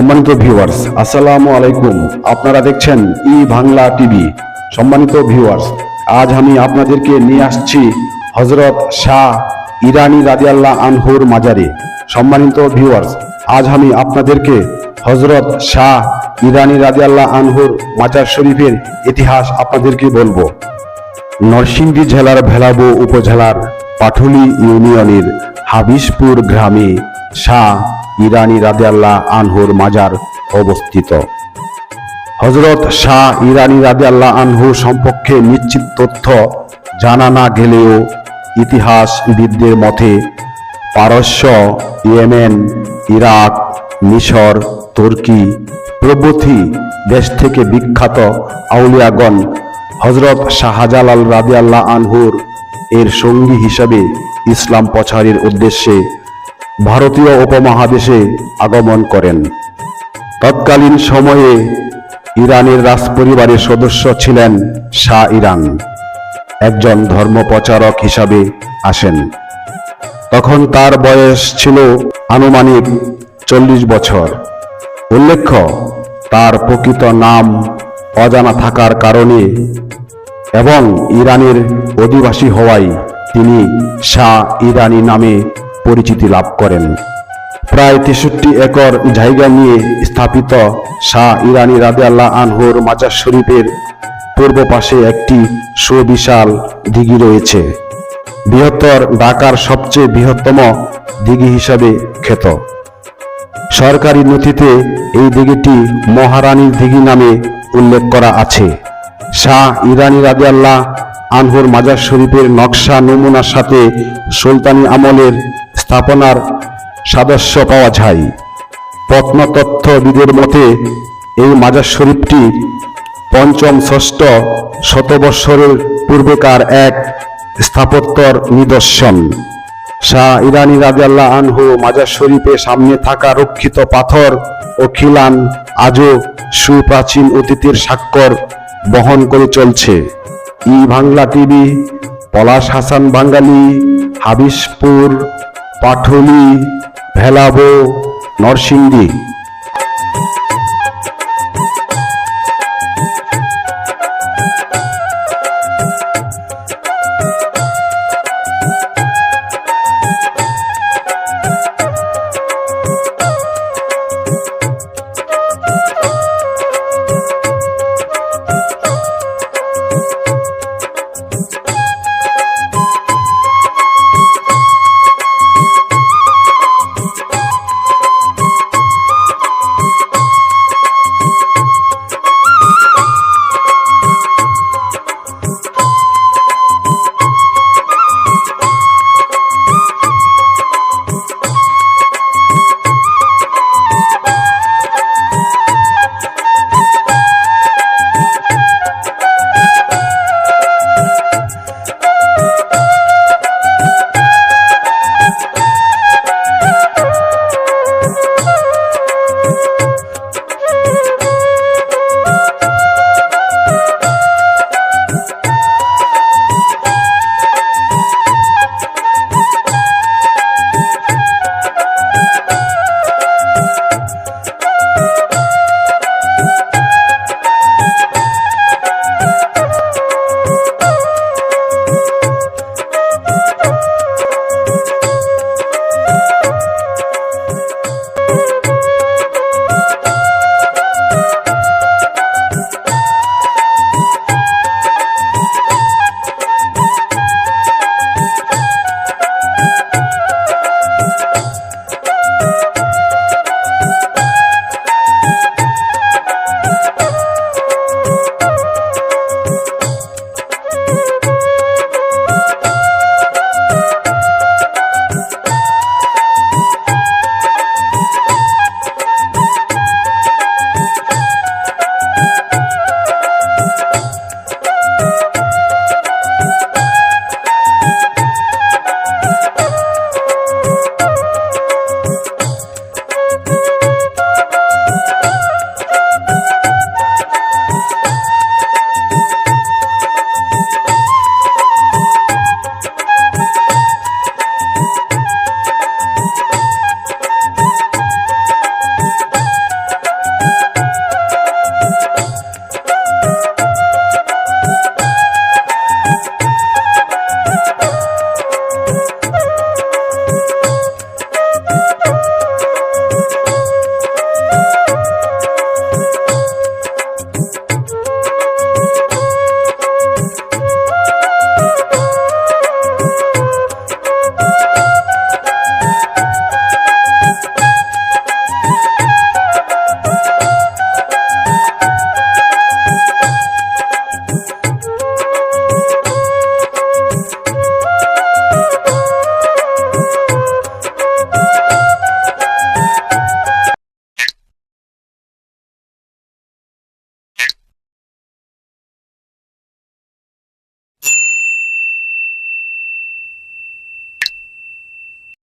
সম্মানিত ভিউয়ার্স আসসালামু আলাইকুম। আপনারা দেখছেন ই বাংলা টিভি। সম্মানিত ভিউয়ার্স আজ আমি আপনাদেরকে নিয়ে আসছি হজরত শাহ ইরানি রাদিয়াল্লাহ আনহুর মাজারে। সম্মানিত ভিউয়ার্স আজ আমি আপনাদেরকে হজরত শাহ ইরানি রাদিয়াল্লাহ আনহুর মাজার শরীফের ইতিহাস আপনাদেরকে বলব। নরসিংদী জেলার ভেলাবো উপজেলার পাঠুলি ইউনিয়নের হাবিসপুর গ্রামে শাহ ইরানি রাদেয়াল্লাহ আনহুর মাজার অবস্থিত। হজরত শাহ ইরানি রাদেয়াল্লাহ আনহু সম্পর্কে নিশ্চিত তথ্য জানা না গেলেও ইতিহাসবিদদের মতে পারস্য, ইয়েমেন, ইরাক, মিশর, তুর্কি প্রভৃতি দেশ থেকে বিখ্যাত আউলিয়াগণ হজরত শাহজালাল রাদিয়াল্লাহ আনহুর এর সঙ্গী হিসাবে ইসলাম প্রচারের উদ্দেশ্যে ভারতীয় উপমহাদেশে আগমন করেন। তৎকালীন সময়ে ইরানের রাজপরিবারের সদস্য ছিলেন শাহ ইরান, একজন ধর্মপ্রচারক হিসাবে আসেন। তখন তার বয়স ছিল আনুমানিক চল্লিশ বছর। উল্লেখ্য, তার প্রকৃত নাম অজানা থাকার কারণে এবং ইরানের অধিবাসী হওয়ায় তিনি শাহ ইরানি নামে পরিচিতি লাভ করেন। প্রায় তেষট্টি একর জায়গা নিয়ে স্থাপিত শাহ ইরানি রাদে আল্লাহ আনহুর মাজার শরীফের পূর্ব পাশে একটি সুবিশাল দিঘি রয়েছে। বৃহত্তর ঢাকার সবচেয়ে বৃহত্তম দিঘি হিসাবে খ্যাত। সরকারি নথিতে এই দিঘিটি মহারানীর দিঘি নামে উল্লেখ করা আছে। শাহ ইরানি রাদিয়াল্লাহ আনহুর মাজার শরীফের নকশা নমুনার সাথে সুলতানি আমলের স্থাপনার সাদস্য পাওয়া যায়। প্রত্নতত্ত্ববিদের মতে, এই মাজার শরীফটি পঞ্চম ষষ্ঠ শতবৎসরের পূর্বেকার এক স্থাপত্যর নিদর্শন। শাহ ইরানি রাজাল্লাহ আনহু মাজার শরীফের সামনে থাকা রক্ষিত পাথর ও খিলান আজও সুপ্রাচীন অতীতের স্বাক্ষর বহন করে চলছে। ই বাংলা টিভি, পলাশ হাসান বাঙ্গালি হাবিসপুর পাঠলি ভেলাবো নরসিংদী।